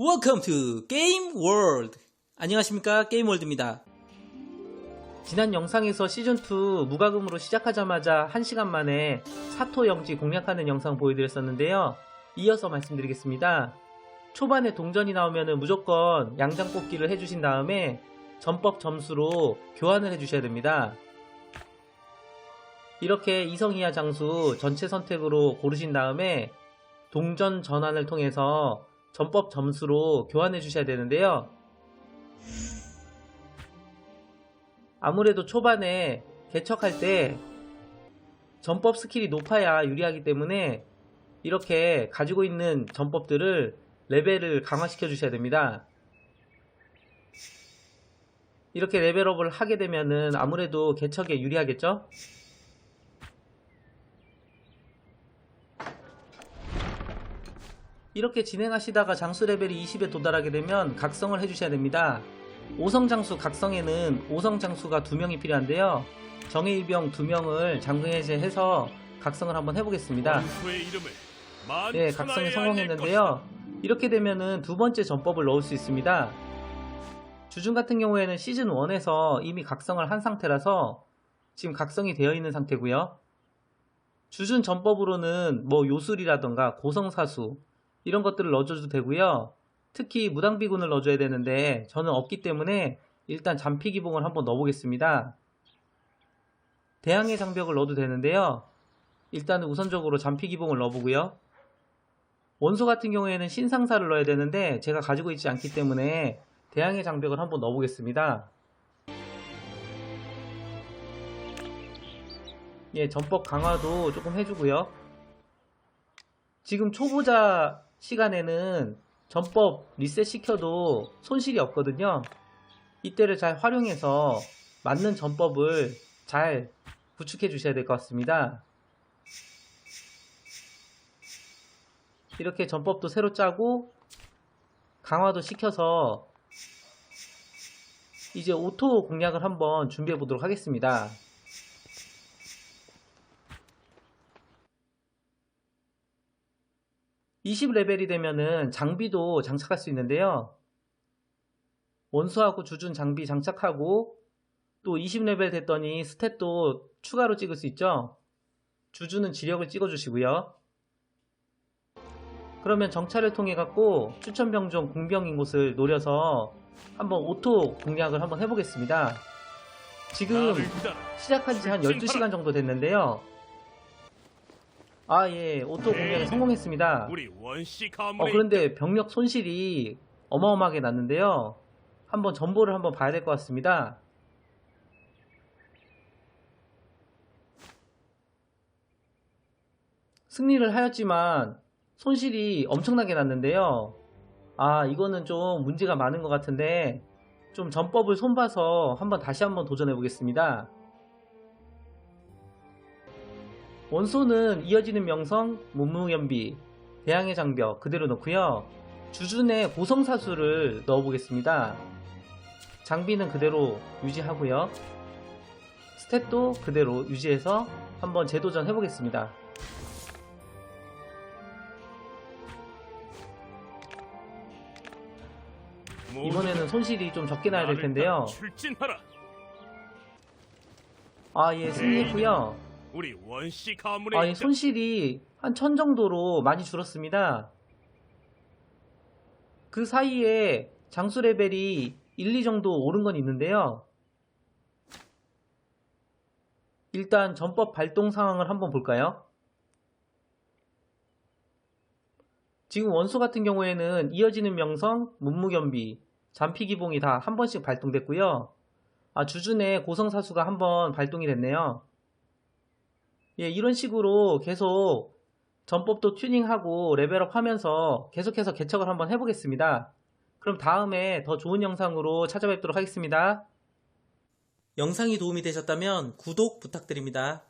Welcome to Game World. 안녕하십니까 게임월드입니다. 지난 영상에서 시즌2 무과금으로 시작하자마자 1시간 만에 사토 영지 공략하는 영상 보여드렸었는데요. 이어서 말씀드리겠습니다. 초반에 동전이 나오면 무조건 양장 뽑기를 해주신 다음에 전법 점수로 교환을 해주셔야 됩니다. 이렇게 이성 이하 장수 전체 선택으로 고르신 다음에 동전 전환을 통해서 전법 점수로 교환해 주셔야 되는데요. 아무래도 초반에 개척할 때 전법 스킬이 높아야 유리하기 때문에 이렇게 가지고 있는 전법들을 레벨을 강화시켜 주셔야 됩니다. 이렇게 레벨업을 하게 되면은 아무래도 개척에 유리하겠죠? 이렇게 진행하시다가 장수 레벨이 20에 도달하게 되면 각성을 해주셔야 됩니다. 5성 장수 각성에는 5성 장수가 2명이 필요한데요. 정예일병 2명을 장근해제해서 각성을 한번 해보겠습니다. 네, 각성에 성공했는데요. 이렇게 되면은 두 번째 전법을 넣을 수 있습니다. 주중 같은 경우에는 시즌 1에서 이미 각성을 한 상태라서 지금 각성이 되어 있는 상태고요. 주준 전법으로는 뭐 요술이라던가 고성사수 이런 것들을 넣어줘도 되고요. 특히 무당비군을 넣어줘야 되는데 저는 없기 때문에 일단 잔피기봉을 한번 넣어보겠습니다. 대항해 장벽을 넣어도 되는데요. 일단은 우선적으로 잔피기봉을 넣어보고요. 원소 같은 경우에는 신상사를 넣어야 되는데 제가 가지고 있지 않기 때문에 대항해 장벽을 한번 넣어보겠습니다. 예, 전법 강화도 조금 해주고요. 지금 초보자 시간에는 전법 리셋 시켜도 손실이 없거든요. 이때를 잘 활용해서 맞는 전법을 잘 구축해 주셔야 될 것 같습니다. 이렇게 전법도 새로 짜고 강화도 시켜서 이제 오토 공략을 한번 준비해 보도록 하겠습니다. (20 레벨이 되면은 장비도 장착할 수 있는데요. 원수하고 주준 장비 장착하고 또 20레벨 됐더니 스탯도 추가로 찍을 수 있죠? 주주는 지력을 찍어 주시고요. 그러면 정찰을 통해 갖고 추천병 종 공병인 곳을 노려서 한번 오토 공략을 한번 해보겠습니다. 지금 시작한 지 한 12시간 정도 됐는데요. 아, 예, 오토 공략에 성공했습니다. 우리 원시 어, 가문의 그런데 병력 손실이 어마어마하게 났는데요. 한번 전보를 한번 봐야 될 것 같습니다. 승리를 하였지만 손실이 엄청나게 났는데요. 아, 이거는 좀 문제가 많은 것 같은데 좀 전법을 손봐서 한번 다시 한번 도전해 보겠습니다. 원소는 이어지는 명성, 문무연비, 대항의 장벽 그대로 넣고요. 주준의 고성사수를 넣어 보겠습니다. 장비는 그대로 유지하고요. 스탯도 그대로 유지해서 한번 재도전 해보겠습니다. 이번에는 손실이 좀 적게 나야 될 텐데요. 출진하라. 아, 예, 승리했고요. 우리 원시 가문의 아, 예, 손실이 한 천 정도로 많이 줄었습니다. 그 사이에 장수 레벨이 1, 2 정도 오른 건 있는데요. 일단 전법 발동 상황을 한번 볼까요? 지금 원소 같은 경우에는 이어지는 명성, 문무견비, 잔피기봉이 다 한 번씩 발동됐고요. 아, 주준의 고성사수가 한 번 발동이 됐네요. 예, 이런 식으로 계속 전법도 튜닝하고 레벨업 하면서 계속해서 개척을 한번 해보겠습니다. 그럼 다음에 더 좋은 영상으로 찾아뵙도록 하겠습니다. 영상이 도움이 되셨다면 구독 부탁드립니다.